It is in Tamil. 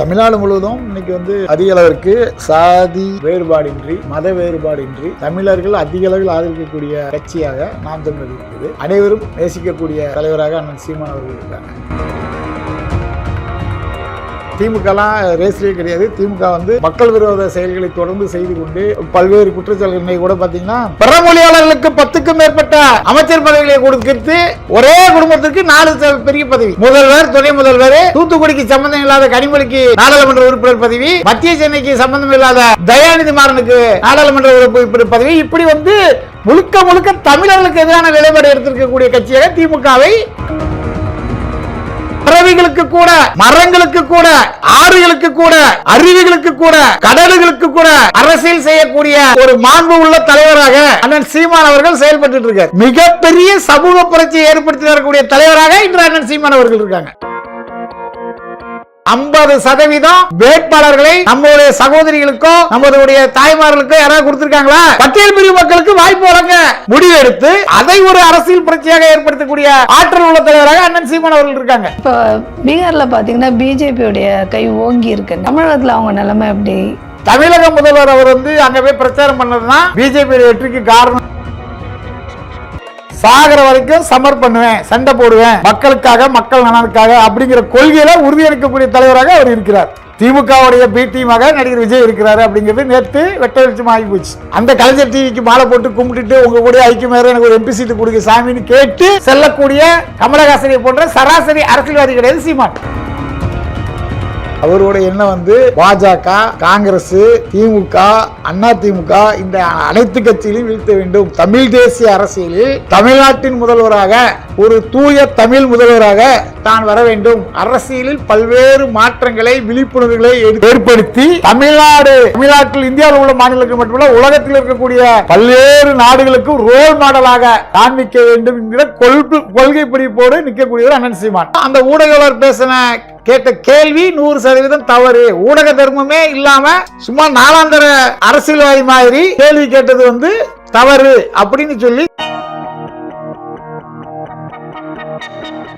தமிழ்நாடு முழுவதும் இன்னைக்கு வந்து அதிக அளவிற்கு சாதி வேறுபாடின்றி மத வேறுபாடின்றி தமிழர்கள் அதிக அளவில் ஆதரிக்கக்கூடிய கட்சியாக நாம் தமிழர் இருக்குது அனைவரும் நேசிக்கக்கூடிய தலைவராக அண்ணன் சீமான் அவர்கள் இருக்காங்க. திமுகலாம் ரேஸ்லேயே கிடையாது. திமுக வந்து மக்கள் விரோத செயல்களை தொடர்ந்து செய்து கொண்டு பல்வேறு குற்றச்சாட்டுகளை கூட பாத்தீங்கன்னா பிறமொழியாளர்களுக்கு பத்துக்கும் மேற்பட்ட அமைச்சர் பதவிகளை கொடுத்து ஒரே குடும்பத்திற்கு நாலு பெரிய பதவி. முதல்வர் துணை முதல்வர் தூத்துக்குடிக்கு சம்பந்தம் இல்லாத கனிமொழிக்கு நாடாளுமன்ற உறுப்பினர் பதவி மத்திய சென்னைக்கு சம்பந்தம் இல்லாத தயாநிதி மாறனுக்கு நாடாளுமன்ற உறுப்பினர் பதவி. இப்படி வந்து முழுக்க முழுக்க தமிழர்களுக்கு எதிரான நிலைப்பாடு எடுத்திருக்கக்கூடிய கட்சியாக திமுகவை மரங்களுக்கு கூட மரங்களுக்கு கூட ஆறுகளுக்கு கூட அருவிகளுக்கு கூட கடல்களுக்கு கூட அரசியல் செய்யக்கூடிய ஒரு மாண்பு உள்ள தலைவராக அண்ணன் சீமான் அவர்கள் செயல்பட்டு இருக்கார். மிகப்பெரிய சமூக புரட்சியை ஏற்படுத்தி வரக்கூடிய தலைவராக இன்று அண்ணன் சீமான் அவர்கள் இருக்காங்க. ஐம்பது சதவீதம் வேட்பாளர்களை நம்மளுடைய சகோதரிகளுக்கோ நம்மளுடைய தாய்மார்களுக்கோ யாராவது கொடுத்திருக்காங்களா? பட்டியல் பிரிவு மக்களுக்கு வாய்ப்பு வழங்க முடிவெடுத்து அதை ஒரு அரசியல் புரட்சியாக ஏற்படுத்தக்கூடிய ஆற்றல் உள்ள தலைவராக அண்ணன் சீமான் அவர்கள் இருக்காங்க. இப்போ பீகார்ல பாத்தீங்கன்னா பிஜேபியோடைய கை ஓங்கி இருக்கு. தமிழகத்துல அவங்க நிலைமை எப்படி? தமிழக முதல்வர் அவர் வந்து அங்க போய் பிரச்சாரம் பண்ணதுதான் பிஜேபி வெற்றிக்கு காரணம். சாகிற வரைக்கும் சமர் பண்ணுவேன் சண்டை போடுவேன் மக்களுக்காக மக்கள் நலனுக்காக அப்படிங்கிற கொள்கையில உறுதியளிக்கக்கூடிய தலைவராக அவர் இருக்கிறார். திமுகவுடைய பி டீமாக நடிகர் விஜய் இருக்கிறாரு அப்படிங்கிறது நேற்று வெட்ட வெளிச்சம் ஆகி போச்சு அந்த கலைஞர் டிவிக்கு மாலை போட்டு கும்பிட்டுட்டு உங்க கூட ஐக்கியமாக எனக்கு ஒரு எம்பி சீட்டு கொடுக்க சாமின்னு கேட்டு செல்லக்கூடிய கமலஹாசனை போன்ற சராசரி அரசியல்வாதி கிடையாது சீமான். அவரோட எண்ணம் வந்து பாஜக காங்கிரஸ் திமுக அண்ணா திமுக இந்த அனைத்து கட்சிகளையும் வீழ்த்த வேண்டும். தமிழ் தேசிய அரசியலில் தமிழ்நாட்டின் முதல்வராக ஒரு தூய தமிழ் முதல்வராக தான் வர வேண்டும். அரசியலில் பல்வேறு மாற்றங்களை விழிப்புணர்வுகளை ஏற்- ஏற்படுத்தி தமிழ்நாடு தமிழ்நாட்டில் இந்தியாவில் உள்ள மாநிலங்கள் மட்டுமல்ல உலகத்தில் இருக்கக்கூடிய பல்வேறு நாடுகளுக்கு ரோல் மாடலாக காண்பிக்க வேண்டும் என்கிற கொள்கை கொள்கை பிடிப்போடு நிற்கக்கூடியவர் அண்ணன் சீமான். அந்த ஊடகவர் பேசின கேட்ட கேள்வி நூறு சதவீதம் தவறு. ஊடக தர்மமே இல்லாம சும்மா நாலாந்தர அரசியல்வாதி மாதிரி கேள்வி கேட்டது வந்து தவறு அப்படின்னு சொல்லி